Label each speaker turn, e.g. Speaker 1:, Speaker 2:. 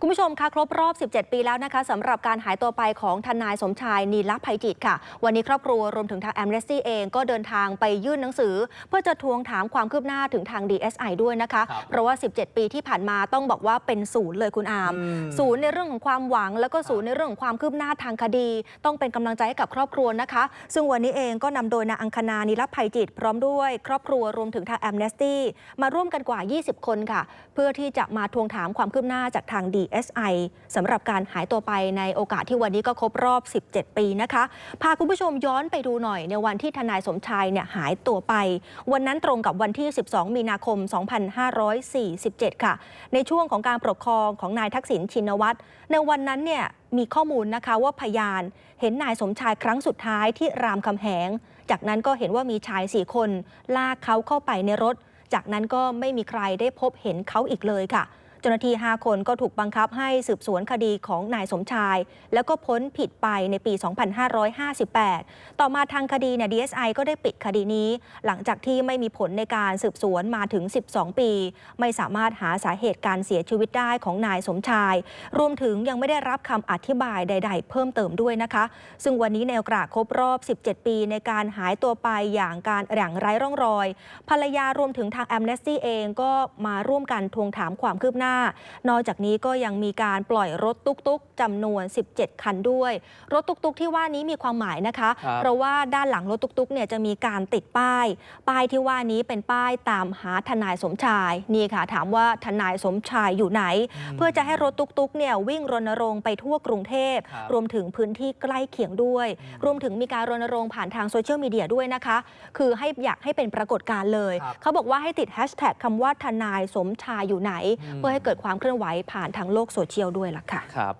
Speaker 1: คุณผู้ชมคะครบรอบ 17 ปีแล้วนะคะสำหรับการหายตัวไปของทนายสมชายนีลภัยจิตค่ะ วันนี้ครอบครัวรวมถึงทางแอมเนสตี้เองก็เดินทางไปยื่นหนังสือ เพื่อจะทวงถามความคืบหน้าถึงทาง DSI ด้วยนะคะ
Speaker 2: ครับ
Speaker 1: เพราะว่า 17 ปีที่ผ่านมาต้องบอกว่าเป็นศูนย์เลยคุณอาม
Speaker 2: อืม
Speaker 1: ศูนย์ในเรื่องของความหวัง แล้วก็ศูนย์ในเรื่องของความคืบหน้าทางคดี ต้องเป็นกำลังใจให้กับครอบครัวนะคะ ซึ่งวันนี้เองก็นำโดยนางอังคณานิรภัยจิต พร้อมด้วยครอบครัวรวมถึงทางแอมเนสตี้มาร่วมกันกว่า 20 คนค่ะ เพื่อที่จะมาทวงถามความคืบหน้าจากทาง DSI สำหรับการหายตัวไปในโอกาสที่วันนี้ก็ครบรอบ 17 ปีนะคะ พาคุณผู้ชมย้อนไปดูหน่อยในวันที่ทนายสมชายเนี่ยหายตัวไป วันนั้นตรงกับวันที่ 12 มีนาคม 2547 ค่ะ ในช่วงของการปกครองของนายทักษิณชินวัตรในวันนั้นเนี่ยมีข้อมูลนะคะว่าพยานเห็นนายสมชายครั้งสุดท้ายที่รามคำแหง จากนั้นก็เห็นว่ามีชายสี่คน ลากเขาเข้าไปในรถ จากนั้นก็ไม่มีใครได้พบเห็นเขาอีกเลยค่ะ เจ้าหน้าที่ 5 คนก็ถูกบังคับให้สืบสวนคดีของนายสมชาย แล้วก็พ้นผิดไปในปี 2558 ต่อมาทางคดีเนี่ย DSI ก็ได้ปิดคดีนี้ หลังจากที่ไม่มีผลในการสืบสวนมาถึง 12 ปี ไม่สามารถหาสาเหตุการเสียชีวิตได้ของนายสมชาย รวมถึงยังไม่ได้รับคำอธิบายใด ๆ เพิ่มเติมด้วยนะคะ ซึ่งวันนี้ในโอกาสครบรอบ 17 ปีในการหายตัวไปอย่างการอย่างไร้ร่องรอย ภรรยารวมถึงทางแอมเนสตี้เองก็มาร่วมกันทวงถามความคืบหน้านอกจากนี้ก็ยังมีการปล่อยรถตุกๆจำนวน 17 คันด้วย รถตุกๆ ที่ว่านี้มีความหมายนะคะ
Speaker 2: ครับ
Speaker 1: เพราะว่าด้านหลังรถตุกๆเนี่ยจะมีการติดป้าย ป้ายที่ว่านี้เป็นป้ายตามหาทนายสมชายนี่ค่ะ ถามว่าทนายสมชายอยู่ไหน เพื่อจะให้รถตุกๆเนี่ยวิ่งรณรงค์ไปทั่วกรุงเทพ
Speaker 2: ครับ
Speaker 1: รวมถึงพื้นที่ใกล้เคียงด้วย รวมถึงมีการรณรงค์ผ่านทางโซเชียลมีเดียด้วยนะคะ คือให้อยากให้เป็นปรากฏการณ์เลย
Speaker 2: ครับ
Speaker 1: เขาบอกว่าให้ติดแฮชแท็กคำว่าทนายสมชายอยู่ไหน
Speaker 2: อืม
Speaker 1: เพื่อให้เกิดความเคลื่อนไหวผ่านทางโลกโซเชียลด้วยล่ะค่ะ
Speaker 2: ครับ